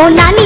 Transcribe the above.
ఓ నాన్న.